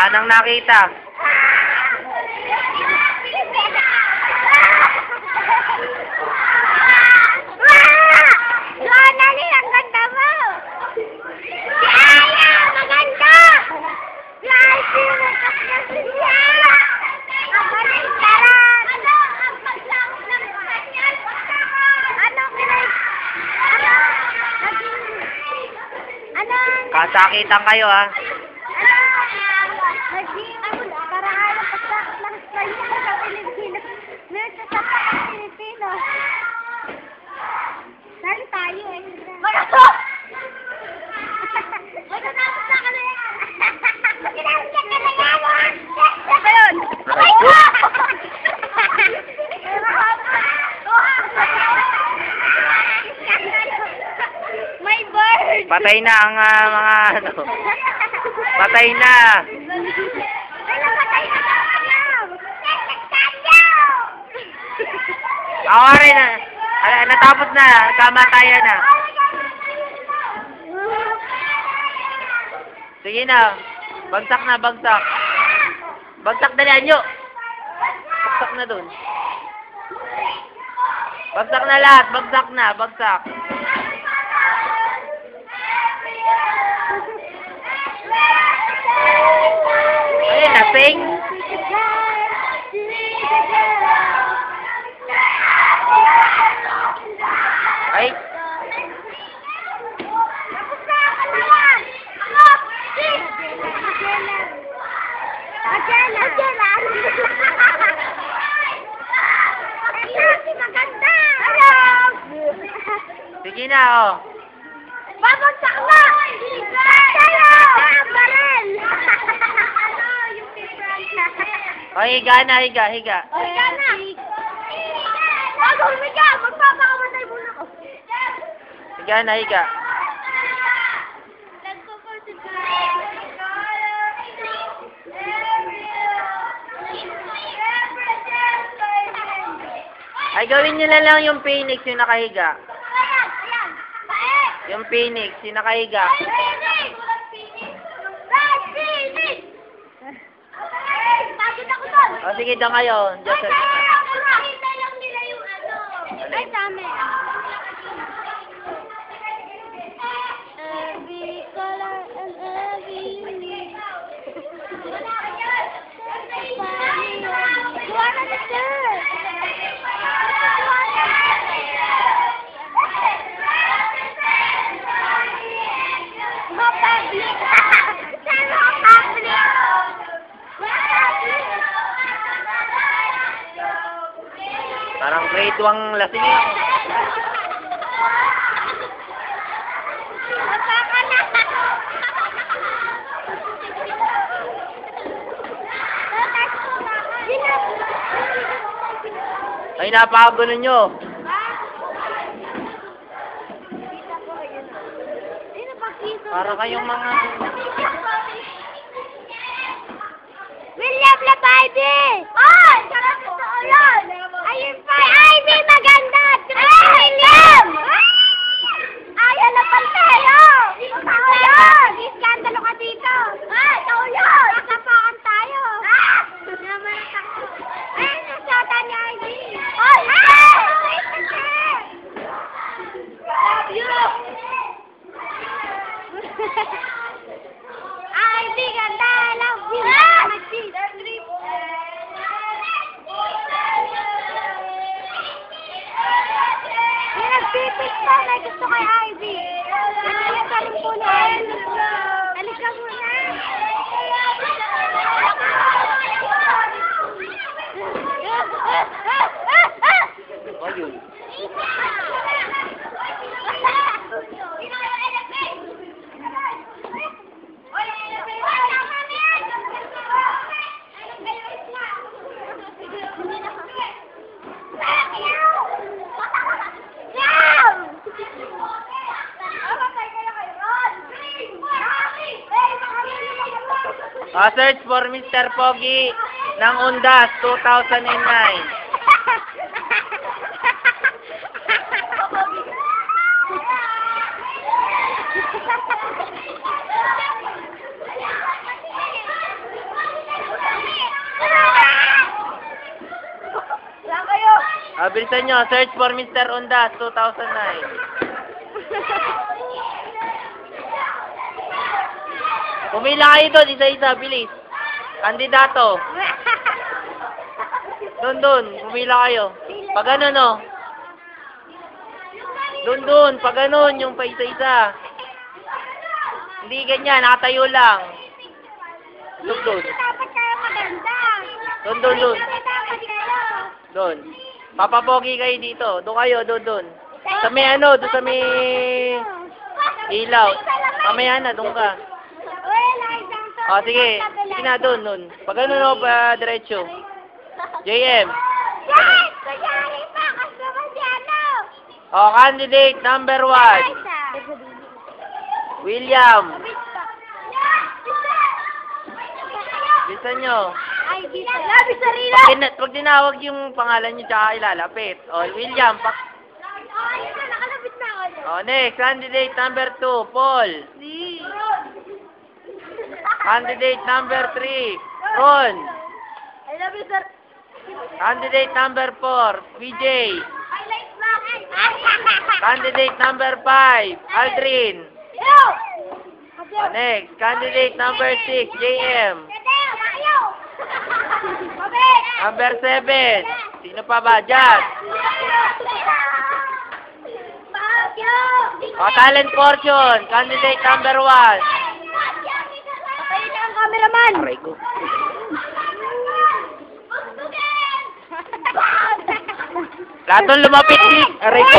Wala nang nakita. Ano? Ano. Ano? Kasakitan kayo ha. Ano? Naging... Karaan ang paglaot ng kanyan sa Pilipinas. Medyo sa pang Pilipino. Saan tayo eh? Wala po! Matatapos na kami! Matatapos na kami yan! Ano yun? Ay! May bird! Patay na ang ah, mga ano. Patay na. Ano patay na. Ala, natapos na. Kamatayan na. Sige na. Bagsak na, bagsak. Bagsak dali nyo. Bagsak na dun. Bagsak na lahat. Bagsak na, bagsak. Ayun, nasing. Ay, sige na, oh. Babagsak na! Tayo! Barel! O, higa na, higa, higa. Higa na! Bago humiga, magpapakamatay muna ko. Higa na, higa. Ay, gawin nyo na lang yung phoenix, yung nakahiga. Yung phoenix, yung nakahiga. O, sige, doon kayo. Joseph. Ay, dami. Every Parang grade 2 ang lasing yun. Ay, napakagulo nyo. Para kayong mga... William Labaybe! Oh! Sarap ito! Ayun pa! Si Ivy maganda! Ay, William! Ayaw na pantalo! Tao yun! Iskandalo ka dito! Ah, tao yun! Nakapakan tayo! Ah! Naman ako! Ay, nasata ni Ivy! Ay! Love you! Ivy, ganda! Love you! Ah! Yung nagpipit pa, may gusto kay Oh, search for Mr. Pogi ng Undas 2009. Abilisan ah, nyo, search for Mr. Undas 2009. Pumila kayo doon, isa-isa, bilis. Kandidato. Doon, doon. Pumila kayo. Pag ano, no? Doon, doon. Pag ganun, yung pa isa-isa. Hindi ganyan, nakatayo lang. Doon, doon. Doon, doon, doon. Doon. Papapogi kayo dito. Doon kayo, doon, doon. Sa may ano, doon sa may ilaw. Mamaya na, doon ka. O, sige. Sige na, doon, doon. Pag ano, no, pa, diretso. JM. Yes! Kunyari pa, kasama si ano. O, candidate number one. William. Bisa. Nyo. Ay, bisa. Labi sa rila. Pag, tina- pag tinawag yung pangalan nyo, tsaka ilalapit. O, William. Pak dyan. o, next. Candidate number two, Paul. Si. Candidate number 3, Ron. I love you, sir. Candidate number 4, VJ. I like vlogging. Candidate number 5, Aldrin. Oh, next, candidate number 6, JM. Number 7, sino pa ba? Jazz. O, oh, talent fortune, candidate number 1 cameraman! Aray ko. Lahat lumapit. Aray ko.